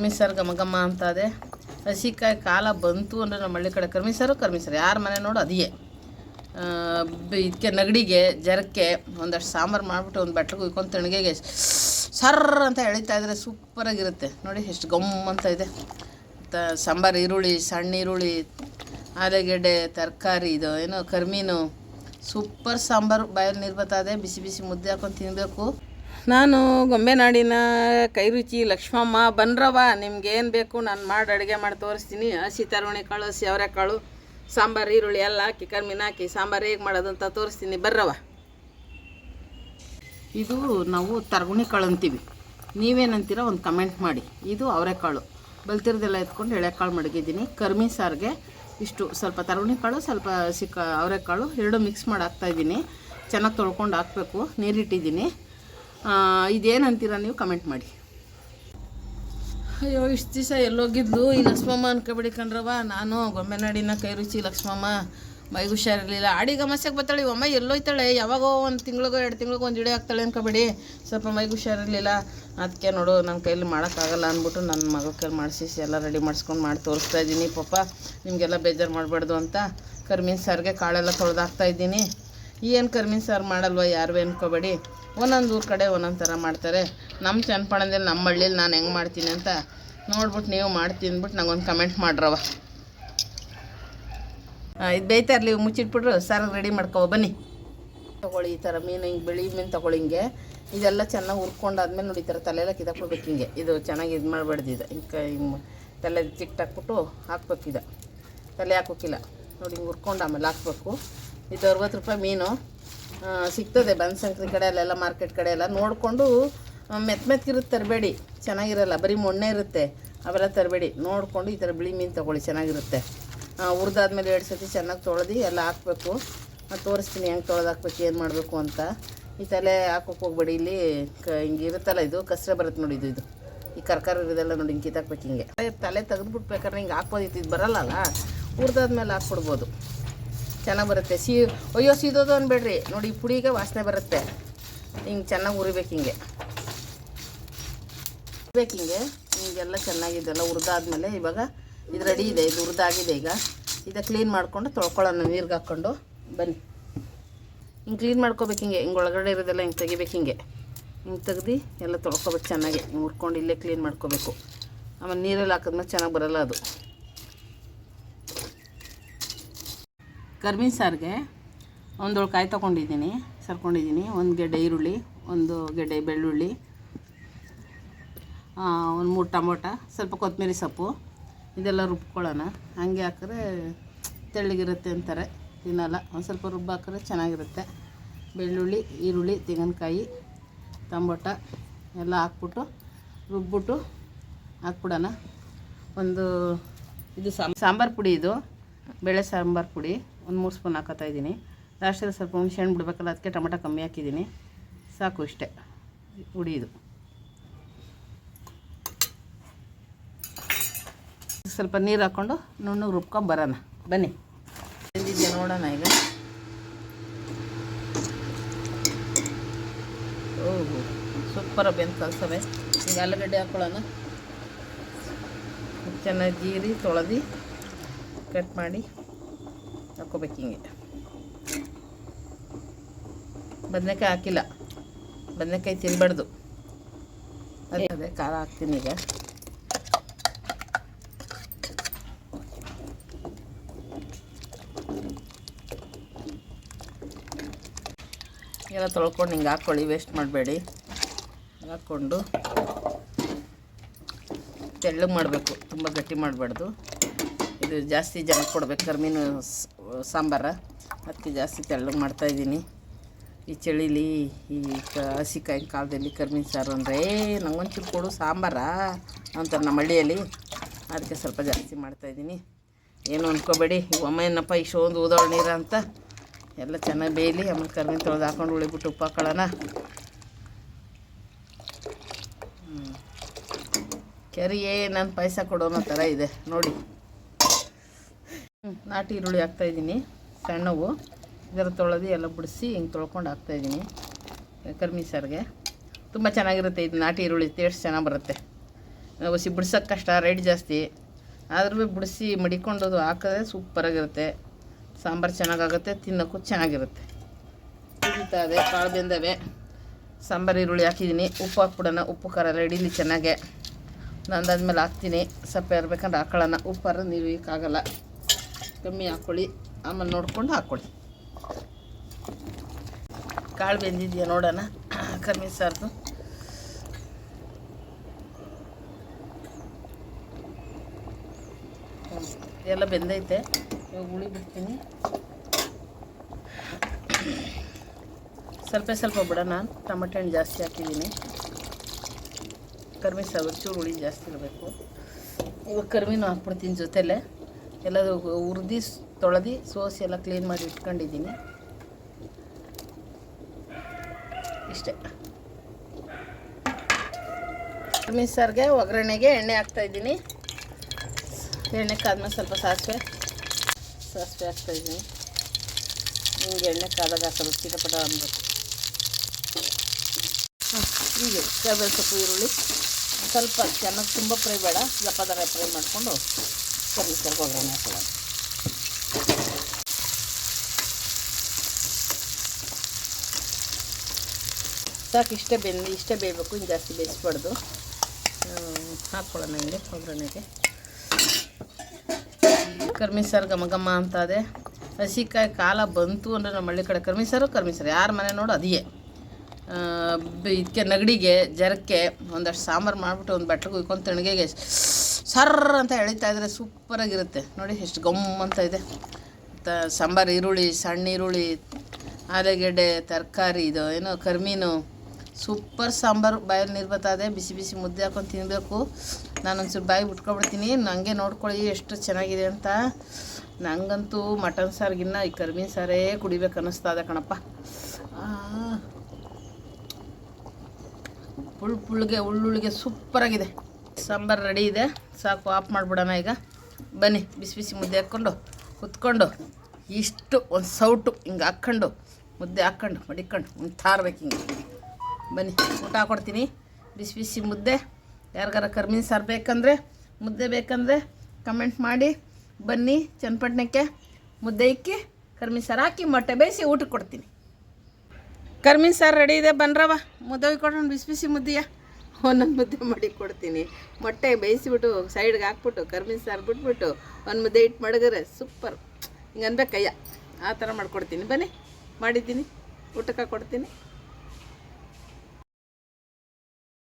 ಕರ್ಮಿ ಸಾರು ಘಮ ಘಮ ಅಂತ ಅದೇ ಹಸಿಕಾಯಿ ಕಾಲ ಬಂತು ಅಂದರೆ ನಮ್ಮ ಹಳ್ಳಿ ಕಡೆ ಕರ್ಮಿ ಸಾರು ಕರ್ಮಿ ಸಾರು ಯಾರ ಮನೆ ನೋಡು ಅದೇ ಇದಕ್ಕೆ ನಗಡಿಗೆ, ಜರಕ್ಕೆ ಒಂದಷ್ಟು ಸಾಂಬಾರು ಮಾಡಿಬಿಟ್ಟು ಒಂದು ಬಟ್ಲಿಗೆ ಉಯ್ಕೊಂಡು ತಣ್ಣಗೆಗೆ ಸರ್ ಅಂತ ಎಳಿತಾ ಇದ್ರೆ ಸೂಪರಾಗಿರುತ್ತೆ ನೋಡಿ ಎಷ್ಟು ಗಮ್ ಅಂತ ಇದೆ. ತ, ಸಾಂಬಾರು, ಈರುಳ್ಳಿ, ಸಣ್ಣ ಈರುಳ್ಳಿ, ಆಲೂಗೆಡ್ಡೆ, ತರಕಾರಿ, ಇದು ಏನೋ ಕರ್ಮೀನು. ಸೂಪರ್ ಸಾಂಬಾರು ಬಾಯಲ್ಲಿ ನೀರು ಬರ್ತದೆ ಬಿಸಿ ಬಿಸಿ ಮುದ್ದೆ ಹಾಕೊಂಡು ತಿನ್ನಬೇಕು ನಾನು ಗೊಂಬೆನಾಡಿನ ಕೈರುಚಿ ಲಕ್ಷ್ಮಮ್ಮ ಬನ್ರವ ನಿಮ್ಗೆ ಏನು ಬೇಕು ನಾನು ಮಾಡಿ ಅಡುಗೆ ಮಾಡಿ ತೋರಿಸ್ತೀನಿ. ಹಸಿ ತರವಣಿ ಕಾಳು ಅವರೆಕಾಳು ಸಾಂಬಾರು, ಈರುಳ್ಳಿ ಎಲ್ಲ ಹಾಕಿ ಕರ್ಮಿನ ಹಾಕಿ ಸಾಂಬಾರು ಹೇಗೆ ಮಾಡೋದಂತ ತೋರಿಸ್ತೀನಿ. ಬರ್ರವ ಇದು ನಾವು ತರಗುಣಿ ಕಾಳು ಅಂತೀವಿ. ನೀವೇನಂತೀರ ಒಂದು ಕಮೆಂಟ್ ಮಾಡಿ. ಇದು ಅವರೆಕಾಳು ಬಲ್ತಿರದೆಲ್ಲ ಎತ್ಕೊಂಡು ಎಳೆಕಾಳು ಮಡಗಿದ್ದೀನಿ. ಕರ್ಮಿ ಸಾರಿಗೆ ಇಷ್ಟು ಸ್ವಲ್ಪ ತರಗುಣಿ ಕಾಳು, ಸ್ವಲ್ಪ ಸಿಕ್ಕ ಅವರೆಕಾಳು ಎರಡು ಮಿಕ್ಸ್ ಮಾಡಿ ಹಾಕ್ತಾಯಿದ್ದೀನಿ ಚೆನ್ನಾಗಿ ತೊಳ್ಕೊಂಡು ಹಾಕಬೇಕು. ನೀರಿಟ್ಟಿದ್ದೀನಿ. ಇದೇನಂತೀರ ನೀವು? ಕಮೆಂಟ್ ಮಾಡಿ. ಅಯ್ಯೋ, ಇಷ್ಟು ದಿವಸ ಎಲ್ಲೋಗಿದ್ಲು. ಈ ಲಕ್ಷ್ಮಮ್ಮ ಅನ್ಕೊಬಿಡಿ ಕಣ್ರವ ನಾನು ಗೊಂಬೆನಾಡಿನ ಕೈ ರುಚಿ ಲಕ್ಷ್ಮಮ್ಮ. ಮೈಗೆ ಹುಷಾರಿರಲಿಲ್ಲ. ಆಡಿ ಗಮಸ್ಯಾಗ ಬರ್ತಾಳೆ. ಅಮ್ಮ ಎಲ್ಲೋಯ್ತಾಳೆ. ಯಾವಾಗೋ ಒಂದು ತಿಂಗಳಿಗೋ, ಎರಡು ತಿಂಗಳಿಗೋ ಒಂದು ಇಡೀ ಆಗ್ತಾಳೆ ಅನ್ಕೊಬೇಡಿ. ಸ್ವಲ್ಪ ಮೈಗೆ ಹುಷಾರಿರಲಿಲ್ಲ. ಅದಕ್ಕೆ ನೋಡು ನನ್ನ ಕೈಲಿ ಮಾಡೋಕ್ಕಾಗಲ್ಲ ಅಂದ್ಬಿಟ್ಟು ನನ್ನ ಮಗಳ ಕೈಲಿ ಮಾಡಿಸಿ ಎಲ್ಲ ರೆಡಿ ಮಾಡಿಸ್ಕೊಂಡು ಮಾಡಿ ತೋರಿಸ್ತಾ ಇದ್ದೀನಿ. ಪಾಪ, ನಿಮಗೆಲ್ಲ ಬೇಜಾರು ಮಾಡಬಾರ್ದು ಅಂತ ಕರ್ಮೀನ್ ಸಾರಿಗೆ ಕಾಳೆಲ್ಲ ತೊಳೆದಾಕ್ತಾ ಇದ್ದೀನಿ. ಏನು ಕರ್ಮೀನ್ ಸಾರು ಮಾಡಲ್ವ? ಯಾರು ಅನ್ಕೋಬೇಡಿ. ಒಂದೊಂದು ಊರ ಕಡೆ ಒಂದೊಂದು ಥರ ಮಾಡ್ತಾರೆ. ನಮ್ಮ ಚನ್ನಪಟ್ಟಣದಲ್ಲಿ ನಮ್ಮ ಹಳ್ಳೀಲಿ ನಾನು ಹೆಂಗೆ ಮಾಡ್ತೀನಿ ಅಂತ ನೋಡ್ಬಿಟ್ಟು ನೀವು ಮಾಡ್ತೀನಿ ಅಂದ್ಬಿಟ್ಟು ನಂಗೊಂದು ಕಮೆಂಟ್ ಮಾಡ್ರವ ಇದು ಬೇಯ್ತಾ ಇರಲಿ ಮುಚ್ಚಿಟ್ಬಿಟ್ರು, ಸರ್ ರೆಡಿ ಮಾಡ್ಕೋ, ಬನ್ನಿ. ತೊಗೊಳ್ಳಿ ಈ ಥರ ಮೀನು, ಹಿಂಗೆ ಬಿಳಿ ಮೀನು ತೊಗೊಳ್ಳಿ ಹಿಂಗೆ. ಇದೆಲ್ಲ ಚೆನ್ನಾಗಿ ಹುರ್ಕೊಂಡಾದ್ಮೇಲೆ ನೋಡಿ ಈ ಥರ ತಲೆಯೆಲ್ಲ ಕಿತ್ತಾಕ್ಬಿಡ್ಬೇಕು ಹಿಂಗೆ. ಇದು ಚೆನ್ನಾಗಿ ಇದು ಮಾಡಬಾರ್ದು ಇದು. ಹಿಂಗೆ ಹಿಂಗೆ ತಲೆ ಹಾಕ್ಬೇಕು ಹಾಕ್ಬೇಕಿದ ತಲೆ ಹಾಕೋಕ್ಕಿಲ್ಲ ನೋಡಿ ಹಿಂಗೆ ಹುರ್ಕೊಂಡು ಆಮೇಲೆ ಹಾಕ್ಬೇಕು. ಇದು ಅರವತ್ತು ರೂಪಾಯಿ ಮೀನು. ಸಿಗ್ತದೆ ಬನಶಂಕರಿ ಕಡೆ ಅಲ್ಲೆಲ್ಲ, ಮಾರ್ಕೆಟ್ ಕಡೆ ಎಲ್ಲ. ನೋಡಿಕೊಂಡು ಮೆತ್ತ ಮೆತ್ತಗಿರುತ್ತೆ ತರಬೇಡಿ. ಚೆನ್ನಾಗಿರಲ್ಲ. ಬರೀ ಮೊಣ್ಣೆ ಇರುತ್ತೆ. ಅವೆಲ್ಲ ತರಬೇಡಿ. ನೋಡಿಕೊಂಡು ಈ ಥರ ಬಿಳಿ ಮೀನು ತೊಗೊಳ್ಳಿ. ಚೆನ್ನಾಗಿರುತ್ತೆ. ಹುರಿದಾದ್ಮೇಲೆ ಎರಡು ಸತಿ ಚೆನ್ನಾಗಿ ತೊಳೆದು ಎಲ್ಲ ಹಾಕಬೇಕು. ತೋರಿಸ್ತೀನಿ ಹೆಂಗೆ ತೊಳೆದು ಹಾಕ್ಬೇಕು, ಏನು ಮಾಡಬೇಕು ಅಂತ. ಈ ತಲೆ ಹಾಕೋಕೆ ಹೋಗ್ಬೇಡಿ. ಇಲ್ಲಿ ಕ, ಹಿಂಗೆ ಇರುತ್ತಲ್ಲ ಇದು, ಕಸ್ರೆ ಬರುತ್ತೆ ನೋಡಿ ಇದು ಇದು. ಈ ಕರ್ಕಾರ ಇರೋದೆಲ್ಲ ನೋಡಿ ಹಿಂಗೆ ಕಿತ್ತಾಕ್ಬೇಕು ಹಿಂಗೆ. ತಲೆ ತೆಗೆದ್ಬಿಟ್ಟು ಬೇಕಾದ್ರೆ ಹಿಂಗೆ ಹಾಕ್ಬೋದಿತ್ತು. ಇದು ಬರಲ್ಲಲ್ಲ ಹುರಿದಾದ್ಮೇಲೆ ಹಾಕ್ಬಿಡ್ಬೋದು. ಚೆನ್ನಾಗಿ ಬರುತ್ತೆ. ಸಿ, ಅಯ್ಯೋ, ಸೀದೋದು ಅನ್ಬೇಡ್ರಿ. ನೋಡಿ, ಪುಡಿಗೆ ವಾಸನೆ ಬರುತ್ತೆ. ಹಿಂಗೆ ಚೆನ್ನಾಗಿ ಉರಿಬೇಕು ಹಿಂಗೆ. ಉರಿಬೇಕು ಹಿಂಗೆ. ಹಿಂಗೆಲ್ಲ ಚೆನ್ನಾಗಿದೆಲ್ಲ ಹುರಿದಾದ್ಮೇಲೆ ಇವಾಗ ಇದು ರೆಡಿ ಇದೆ. ಇದು ಹುರಿದಾಗಿದೆ ಈಗ. ಇದು ಕ್ಲೀನ್ ಮಾಡಿಕೊಂಡು ತೊಳ್ಕೊಳ್ಳೋಣ, ನೀರಿಗೆ ಹಾಕ್ಕೊಂಡು. ಬನ್ನಿ. ಹಿಂಗೆ ಕ್ಲೀನ್ ಮಾಡ್ಕೋಬೇಕು ಹಿಂಗೆ. ಹಿಂಗೆ ಒಳಗಡೆ ಇರೋದೆಲ್ಲ ಹಿಂಗೆ ತೆಗಿಬೇಕು ಹಿಂಗೆ. ಹಿಂಗೆ ತೆಗ್ದು ಎಲ್ಲ ತೊಳ್ಕೊಬೇಕು ಚೆನ್ನಾಗಿ. ಹುರ್ಕೊಂಡು ಇಲ್ಲೇ ಕ್ಲೀನ್ ಮಾಡ್ಕೋಬೇಕು. ಆಮೇಲೆ ನೀರಲ್ಲಿ ಹಾಕಿದ್ಮೇಲೆ ಚೆನ್ನಾಗಿ ಬರಲ್ಲ ಅದು. ಕರ್ಮೀನ್ ಸಾರಿಗೆ ಒಂದೊಳು ಕಾಯಿ ತೊಗೊಂಡಿದ್ದೀನಿ, ಸರ್ಕೊಂಡಿದ್ದೀನಿ. ಒಂದು ಗೆಡ್ಡೆ ಈರುಳ್ಳಿ, ಒಂದು ಗೆಡ್ಡೆ ಬೆಳ್ಳುಳ್ಳಿ ಒಂದು ಮೂರು ಟಮೋಟ, ಸ್ವಲ್ಪ ಕೊತ್ತಂಬರಿ ಸೊಪ್ಪು. ಇದೆಲ್ಲ ರುಬ್ಕೊಳ್ಳೋಣ. ಹಂಗೆ ಹಾಕಿದ್ರೆ ತೆಳ್ಳಗಿರುತ್ತೆ ಅಂತಾರೆ, ತಿನ್ನಲ್ಲ. ಒಂದು ಸ್ವಲ್ಪ ರುಬ್ಬು ಹಾಕಿದ್ರೆ ಚೆನ್ನಾಗಿರುತ್ತೆ. ಬೆಳ್ಳುಳ್ಳಿ, ಈರುಳ್ಳಿ, ತೆಂಗಿನಕಾಯಿ, ಟಮೋಟ ಎಲ್ಲ ಹಾಕ್ಬಿಟ್ಟು ರುಬ್ಬಿಟ್ಟು ಹಾಕ್ಬಿಡೋಣ. ಒಂದು ಇದು ಸಾಂಬ್ ಸಾಂಬಾರು ಪುಡಿ ಇದು, ಬೇಳೆ ಸಾಂಬಾರು ಪುಡಿ. ಒಂದು ಮೂರು ಸ್ಪೂನ್ ಹಾಕೋತಾ ಇದ್ದೀನಿ. ಲಾಸ್ಟಲ್ಲಿ ಸ್ವಲ್ಪ ಹುಣಸೆ ಹಣ್ಣು ಬಿಡಬೇಕಲ್ಲ, ಅದಕ್ಕೆ ಟೊಮೆಟೊ ಕಮ್ಮಿ ಹಾಕಿದ್ದೀನಿ. ಸಾಕು ಇಷ್ಟೇ. ಉಡಿಯೋದು ಸ್ವಲ್ಪ ನೀರು ಹಾಕ್ಕೊಂಡು ನುಣ್ಣಗೆ ರುಬ್ಕೊಂಡು ಬರೋಣ. ಬನ್ನಿ. ಬೆಂದಿದ್ಯಾ ನೋಡೋಣ ಈಗ. ಓಹೋ, ಸೂಪರ ಬೆಂದು ಕಲ್ಸವೆ. ಈಗ ಆಲೂಗಡ್ಡೆ ಹಾಕ್ಕೊಳ್ಳೋಣ ಚೆನ್ನಾಗಿ ಜೀರಿ, ತೊಳೆದು ಕಟ್ ಮಾಡಿ. ಹಾಕ್ಕೋಬೇಕು ಹಿಂಗೆ ಬದನೆಕಾಯಿ ಹಾಕಿಲ್ಲ. ಬದನೆಕಾಯಿ ತಿನ್ನಬಾರ್ದು ಅದೇ ಖಾರ ಹಾಕ್ತೀನಿ ಈಗ. ಎಲ್ಲ ತೊಳ್ಕೊಂಡು ಹಿಂಗೆ ಹಾಕ್ಕೊಳ್ಳಿ, ವೇಸ್ಟ್ ಮಾಡಬೇಡಿ. ಹಾಕ್ಕೊಂಡು ತೆಳ್ಳಗೆ ಮಾಡಬೇಕು, ತುಂಬ ಗಟ್ಟಿ ಮಾಡಬಾರ್ದು. ಇದು ಜಾಸ್ತಿ ಜನ ಕೊಡ್ಬೇಕು ಕರ್ಮೀನು ಸ್- ಸಾಂಬಾರ. ಅದಕ್ಕೆ ಜಾಸ್ತಿ ತೆಳ್ಳಗೆ ಮಾಡ್ತಾಯಿದ್ದೀನಿ ಈ ಚಳಿಲಿ, ಈ ಕ ಹಸಿಕಾಯಿ ಕಾಲದಲ್ಲಿ ಕರ್ಮಿನ ಸಾರು ಅಂದರೆ ನಂಗೊಂಚೂರು ಕೊಡು ಸಾಂಬಾರಾ ಅಂತಾರೆ ನಮ್ಮ ಹಳ್ಳಿಯಲ್ಲಿ. ಅದಕ್ಕೆ ಸ್ವಲ್ಪ ಜಾಸ್ತಿ ಮಾಡ್ತಾಯಿದ್ದೀನಿ ಏನು ಅಂದ್ಕೋಬೇಡಿ ಏನಪ್ಪ ಇಷ್ಟೊಂದು ಊದೋಳ ನೀರ ಅಂತ. ಎಲ್ಲ ಚೆನ್ನಾಗಿ ಬೇಯಲಿ, ಆಮೇಲೆ ಕರ್ಮಿನ ತೊಳೆದು ಹಾಕೊಂಡು ಉಳಿಬಿಟ್ಟು ಉಪ್ಪು ಹಾಕೊಳ್ಳೋಣ. ಕೆರಿಯೇ ನಾನು ಪಾಯಸ ಕೊಡೋನೋ ಥರ ಇದೆ. ನೋಡಿ. ನಾಟಿ ಈರುಳ್ಳಿ ಹಾಕ್ತಾಯಿದ್ದೀನಿ ಸಣ್ಣವು. ಇದರ ತೊಳೆದು ಎಲ್ಲ ಬಿಡಿಸಿ ಹಿಂಗೆ ತೊಳ್ಕೊಂಡು ಹಾಕ್ತಾಯಿದ್ದೀನಿ ಕರ್ಮಿ ಸಾರಿಗೆ. ತುಂಬ ಚೆನ್ನಾಗಿರುತ್ತೆ ಇದು ನಾಟಿ ಈರುಳ್ಳಿ. ಟೇಸ್ಟ್ ಚೆನ್ನಾಗಿ ಬರುತ್ತೆ. ಒಸಿ ಬಿಡ್ಸೋಕೆ ಕಷ್ಟ ರೇಟ್ ಜಾಸ್ತಿ. ಆದ್ರೂ ಬಿಡಿಸಿ ಮಡಿಕೊಂಡು ಹಾಕಿದ್ರೆ ಸೂಪರಾಗಿರುತ್ತೆ ಸಾಂಬಾರು ಚೆನ್ನಾಗಾಗುತ್ತೆ, ತಿನ್ನೋಕ್ಕೂ ಚೆನ್ನಾಗಿರುತ್ತೆ. ಇದೆ, ಕಾಳು ಬೆಂದವೆ. ಸಾಂಬಾರು ಈರುಳ್ಳಿ ಹಾಕಿದ್ದೀನಿ. ಉಪ್ಪು ಹಾಕ್ಬಿಡೋಣ. ಉಪ್ಪು, ಖಾರ ರೆಡಿಲಿ ಚೆನ್ನಾಗೆ. ನಂದಾದ್ಮೇಲೆ ಹಾಕ್ತೀನಿ. ಸಪ್ಪೆ ಇರ್ಬೇಕಂದ್ರೆ ಹಾಕೊಳ್ಳೋಣ. ಉಪ್ಪಾರ ನೀವು ಆಗಲ್ಲ ಕಮ್ಮಿ ಹಾಕ್ಕೊಳ್ಳಿ ಆಮೇಲೆ ನೋಡ್ಕೊಂಡು ಹಾಕ್ಕೊಳ್ಳಿ ಕಾಳು ಬೆಂದಿದೆಯಾ ನೋಡೋಣ. ಕಮ್ಮಿ ಸಾರ್ದು. ಎಲ್ಲ ಬೆಂದೈತೆ. ಇವಾಗ ಉಳಿ ಬಿಡ್ತೀನಿ. ಸ್ವಲ್ಪ ಸ್ವಲ್ಪ ನಾನು ಟೊಮೆಟೊ ಹಣ್ಣು ಜಾಸ್ತಿ ಹಾಕಿದ್ದೀನಿ. ಕರ್ಮಿ ಸಾರು, ಚೂರು ಹುಳಿ ಜಾಸ್ತಿ ಇರಬೇಕು. ಇವಾಗ ಕರ್ಮಿನೂ ಹಾಕ್ಬಿಡ್ತೀನಿ ಜೊತೆಲೆ. ಎಲ್ಲದು ಹುರಿದು, ತೊಳೆದು, ಸೋಸಿ ಎಲ್ಲ ಕ್ಲೀನ್ ಮಾಡಿ ಇಟ್ಕೊಂಡಿದ್ದೀನಿ. ಇಷ್ಟೇ. ಸಾರಿಗೆ ಒಗ್ಗರಣೆಗೆ ಎಣ್ಣೆ ಹಾಕ್ತಾಯಿದ್ದೀನಿ ಎಣ್ಣೆ ಕಾದ್ಮೇಲೆ ಸ್ವಲ್ಪ ಸಾಸಿವೆ. ಸಾಸಿವೆ ಹಾಕ್ತಾಯಿದ್ದೀನಿ ಹಿಂಗೆ ಎಣ್ಣೆ ಕಾದಾಗ ಸ್ವಲ್ಪ ಚಿಟಪಟ ಅನ್ಬೇಕು. ಹೀಗೆ. ಕರಿಬೇವು ಸೊಪ್ಪು ಈರುಳ್ಳಿ. ಸ್ವಲ್ಪ ಚೆನ್ನಾಗಿ ತುಂಬ ಫ್ರೈ ಬೇಡ. ದಪ್ಪ ದರ ಫ್ರೈ ಮಾಡಿಕೊಂಡು ಸ್ವಲ್ಪ ಹಾಕೊಳ್ಳೋಣ ಸಾಕು, ಇಷ್ಟೇ ಬೆಂದು ಇಷ್ಟೇ ಬೇಯಬೇಕು, ಇನ್ನು ಜಾಸ್ತಿ ಬೇಯಿಸ್ಬಾರ್ದು. ಹಾಕ್ಕೊಳ್ಳೋಣ ಹಿಂಗೆ ಒಗ್ಗರಣೆಗೆ. ಕರ್ಮಿ ಸಾರು ಘಮ ಘಮ ಅಂತ ಅದೇ. ಹಸಿಕಾಯಿ ಕಾಲ ಬಂತು ಅಂದರೆ ನಮ್ಮ ಹಳ್ಳಿ ಕಡೆ ಕರ್ಮಿ ಸಾರು ಕರ್ಮಿ ಸಾರು ಯಾರ ಮನೆ ನೋಡು ಅದೇ ಇದಕ್ಕೆ ನಗಡಿಗೆ ಜರಕ್ಕೆ ಒಂದಷ್ಟು ಸಾಂಬಾರು ಮಾಡಿಬಿಟ್ಟು ಒಂದು ಬಟ್ಟೆಗೆ ಉಯ್ಕೊಂಡು ತಣ್ಣಗೆಗೆ ಸರ್ರ ಅಂತ ಎಳಿತಾ ಇದ್ರೆ ಸೂಪರಾಗಿರುತ್ತೆ ನೋಡಿ ಎಷ್ಟು ಗಮ್ ಅಂತ ಇದೆ. ತ ಸಾಂಬಾರು, ಈರುಳ್ಳಿ, ಸಣ್ಣ ಈರುಳ್ಳಿ, ಆಲೂಗೆಡ್ಡೆ, ತರಕಾರಿ, ಇದು ಏನೋ, ಕರ್ಮೀನು ಸೂಪರ್ ಸಾಂಬಾರು. ಬಾಯಲ್ಲಿ ನೀರು ಬರ್ತದೆ ಬಿಸಿ ಬಿಸಿ ಮುದ್ದೆ ಹಾಕೊಂಡು ತಿನ್ನಬೇಕು ನಾನು ಒಂಚೂರು ಬಾಯಿ ಬಿಟ್ಕೊಬಿಡ್ತೀನಿ ನನಗೆ ನೋಡ್ಕೊಳ್ಳಿ ಎಷ್ಟು ಚೆನ್ನಾಗಿದೆ ಅಂತ. ನನಗಂತೂ ಮಟನ್ ಸಾರಿಗಿನ್ನ ಈ ಕರ್ಮೀನ್ ಸಾರೇ ಕುಡಿಬೇಕು ಅನ್ನಿಸ್ತಾ ಇದೆ ಕಣಪ್ಪ. ಪುಳ್ ಪುಳ್ಗೆ ಉಳ್ಳುಳ್ಳಿಗೆ ಸೂಪರಾಗಿದೆ. ಸಾಂಬಾರು ರೆಡಿ ಇದೆ. ಸಾಕು ಆಫ್ ಮಾಡಿಬಿಡೋಣ ಈಗ. ಬನ್ನಿ, ಬಿಸಿ ಬಿಸಿ ಮುದ್ದೆ ಹಾಕ್ಕೊಂಡು, ಕುತ್ಕೊಂಡು, ಇಷ್ಟು ಒಂದು ಸೌಟು ಹಿಂಗೆ ಹಾಕ್ಕೊಂಡು, ಮುದ್ದೆ ಹಾಕ್ಕೊಂಡು, ಮಡಿಕೊಂಡು, ಒಂದು ತಾರ್ಬೇಕು ಹಿಂಗೆ. ಬನ್ನಿ, ಊಟ ಹಾಕೊಡ್ತೀನಿ ಬಿಸಿ ಬಿಸಿ ಮುದ್ದೆ. ಯಾರಿಗಾರ ಕರ್ಮಿನ ಸಾರು ಬೇಕಂದರೆ, ಮುದ್ದೆ ಬೇಕಂದರೆ ಕಮೆಂಟ್ ಮಾಡಿ. ಬನ್ನಿ, ಚನ್ನಪಟ್ಟಣಕ್ಕೆ ಮುದ್ದೆ ಇಕ್ಕಿ, ಕರ್ಮಿನ ಸಾರು ಹಾಕಿ, ಮೊಟ್ಟೆ ಬೇಯಿಸಿ ಊಟಕ್ಕೆ ಕೊಡ್ತೀನಿ. ಕರ್ಮೀನ್ ಸಾರು ರೆಡಿ ಇದೆ ಬನ್ರವ ಮುದ್ದೆ ಕೊಡೋಣ, ಬಿಸಿ ಬಿಸಿ ಮುದ್ದೆಯ. ಒಂದೊಂದು ಮುದ್ದೆ ಮಾಡಿ ಕೊಡ್ತೀನಿ. ಮೊಟ್ಟೆ ಬೇಯಿಸಿಬಿಟ್ಟು ಸೈಡ್ಗೆ ಹಾಕ್ಬಿಟ್ಟು, ಕರ್ಮೀನ್ ಸಾರು ಬಿಟ್ಬಿಟ್ಟು ಒಂದು ಮುದ್ದೆ ಇಟ್ಟು ಮಡಗರೆ ಸೂಪರ್ ಹಿಂಗೆ ಅನ್ಬೇಕಯ್ಯ. ಆ ಥರ ಮಾಡ್ಕೊಡ್ತೀನಿ. ಬನ್ನಿ, ಮಾಡಿದ್ದೀನಿ. ಊಟಕ್ಕೆ ಕೊಡ್ತೀನಿ.